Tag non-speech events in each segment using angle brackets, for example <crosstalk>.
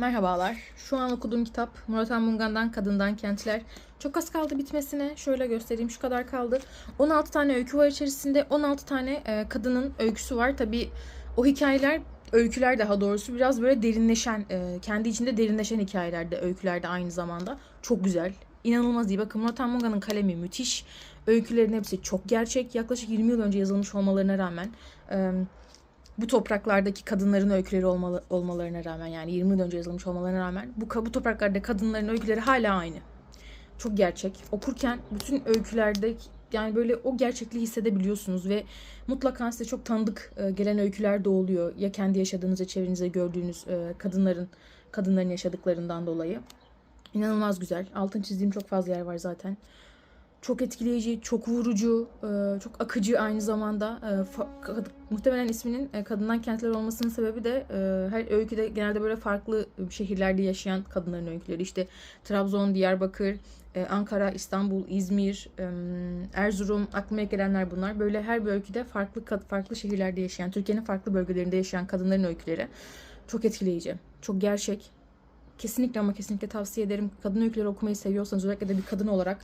Merhabalar. Şu an okuduğum kitap Murat Anmungan'dan Kadından Kentler. Çok az kaldı bitmesine. Şöyle göstereyim. Şu kadar kaldı. 16 tane öykü var içerisinde. 16 tane e, kadının öyküsü var. Tabii o hikayeler, öyküler daha doğrusu biraz böyle derinleşen, e, kendi içinde derinleşen hikayelerde, öykülerde aynı zamanda. Çok güzel. İnanılmaz iyi. Bakın Murat Anmungan'ın kalemi müthiş. Öykülerin hepsi çok gerçek. Yaklaşık 20 yıl önce yazılmış olmalarına rağmen... e, bu topraklardaki kadınların öyküleri olmalı, olmalarına rağmen yani 20 yıl önce yazılmış olmalarına rağmen bu, bu topraklarda kadınların öyküleri hala aynı. Çok gerçek. Okurken bütün öykülerde yani böyle o gerçekliği hissedebiliyorsunuz ve mutlaka size çok tanıdık e, gelen öyküler de oluyor. Ya kendi yaşadığınız ya çevrenizde gördüğünüz e, kadınların kadınların yaşadıklarından dolayı. İnanılmaz güzel. Altın çizdiğim çok fazla yer var zaten. Çok etkileyici, çok vurucu, e, çok akıcı aynı zamanda. E, muhtemelen isminin e, Kadından Kentler olmasının sebebi de her öyküde genelde böyle farklı şehirlerde yaşayan kadınların öyküleri. İşte Trabzon, Diyarbakır, Ankara, İstanbul, İzmir, Erzurum aklıma gelenler bunlar. Böyle her bir öyküde farklı farklı şehirlerde yaşayan, Türkiye'nin farklı bölgelerinde yaşayan kadınların öyküleri. Çok etkileyici, çok gerçek. Kesinlikle ama kesinlikle tavsiye ederim. Kadın öyküleri okumayı seviyorsanız özellikle de bir kadın olarak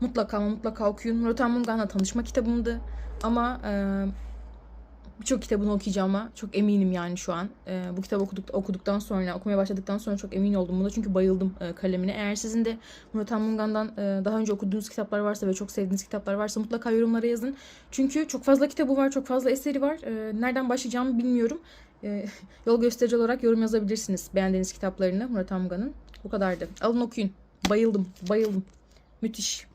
mutlaka ama mutlaka okuyun. Murat Anmungan'la tanışma kitabımdı. Ama e, birçok kitabını okuyacağıma çok eminim yani şu an. E, bu kitabı okuduk, okuduktan sonra, okumaya başladıktan sonra çok emin oldum buna. Çünkü bayıldım e, kalemine. Eğer sizin de Murat Anmungan'dan e, daha önce okuduğunuz kitaplar varsa ve çok sevdiğiniz kitaplar varsa mutlaka yorumlara yazın. Çünkü çok fazla kitabı var, çok fazla eseri var. E, nereden başlayacağımı bilmiyorum. E, <laughs> yol gösterici olarak yorum yazabilirsiniz beğendiğiniz kitaplarını Murat Anmungan'ın. Bu kadardı. Alın okuyun. Bayıldım, bayıldım. Müthiş.